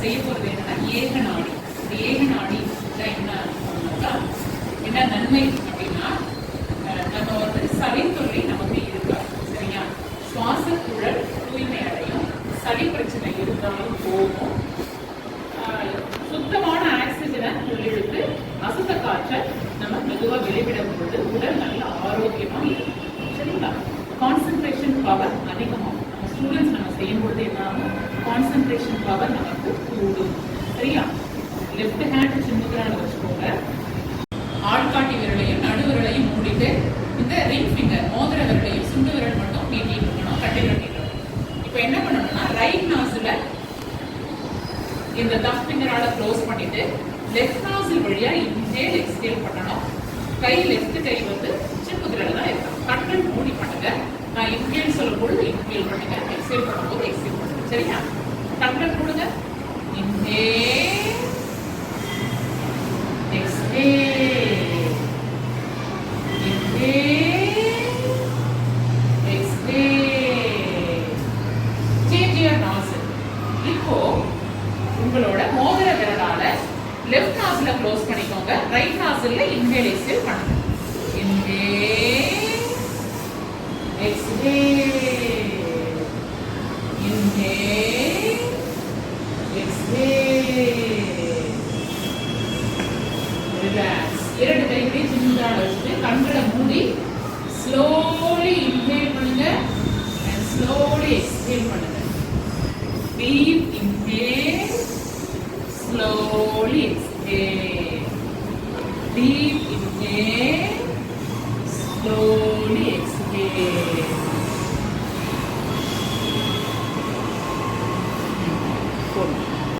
செய்ய போகிறது என்னன்னா ஏக நாடி. இந்த ஏக நாடி என்ன என்ன நன்மை அப்படின்னா நம்ம வந்து சளித்தொல்லை நமக்கு இருக்கா சரியா? சுவாச குழல் தூய்மை அடையும். சளி பிரச்சனை இருந்தாலும் போகும். சுத்தமான ஆக்சிஜனை உள்ளிழுத்து அசுத்த காய்ச்சல் நம்ம மெதுவாக வெளிவிடும் பொழுது உடல் நல்ல ஆரோக்கியமாக இருக்கும். சரிங்களா? கான்சென்ட்ரேஷன் பவர் அதிகமாகும். நம்ம ஸ்டூடெண்ட்ஸ் நம்ம செய்யும்போது என்னாகும் என்ன கான்சென்ட்ரேஷன் பவர் நமக்கு கூடும். சரியா? லெஃப்ட் ஹேண்ட் சின்னதுனால வச்சுக்கோங்க. ஆள்காட்டி விரலையும் நடு விரலையும் மூடிட்டு இந்த ரிங் ஃபிங்கர் மோதிர விரலையும் சுண்டு விரல் மட்டும் நீட்டிட்டு இருக்கணும் கட்டி கட்டிட்டு இப்போ என்ன பண்ணணும்னா ரைட் நாசில் இந்த தம் ஃபிங்கரால க்ளோஸ் பண்ணிட்டு லெஃப்ட் நாசில் வழியா இன்ஹேல் எக்ஸ்ஹேல் பண்ணணும். கை லெஃப்ட் கை வந்து சின்முதிரையில தான் இருக்கும் கண்கள் மூடி பண்ணுங்க. நான் இன்ஹேல் சொல்லும் பொழுது இன்ஹேல் பண்ணுங்க எக்ஸ்ஹேல் பண்ணும்போது எக்ஸ்ஹேல் பண்ணுங்க சரியா? கண்கள் மூடுங்க inhale exhale inhale exhale change your nostril இப்போ உங்களோட மோதிர விரலால லெஃப்ட் நாசில க்ளோஸ் பண்ணிக்கோங்க. ரைட் நாசில்ல இன்ஹேல் எக்ஸ்ஹேல் பண்ணுங்க. Inhale Exhale. Inhale. Exhale. Relax. இரண்டு கைகளை சின்னதாக வச்சுட்டு கண்களை மூடி ஸ்லோலி இன்ஹேல் பண்ணுங்க அண்ட் ஸ்லோலி எக்ஸ்ஹேல் பண்ணுங்க deep inhale slowly exhale deep inhale inhale, Felix, eh,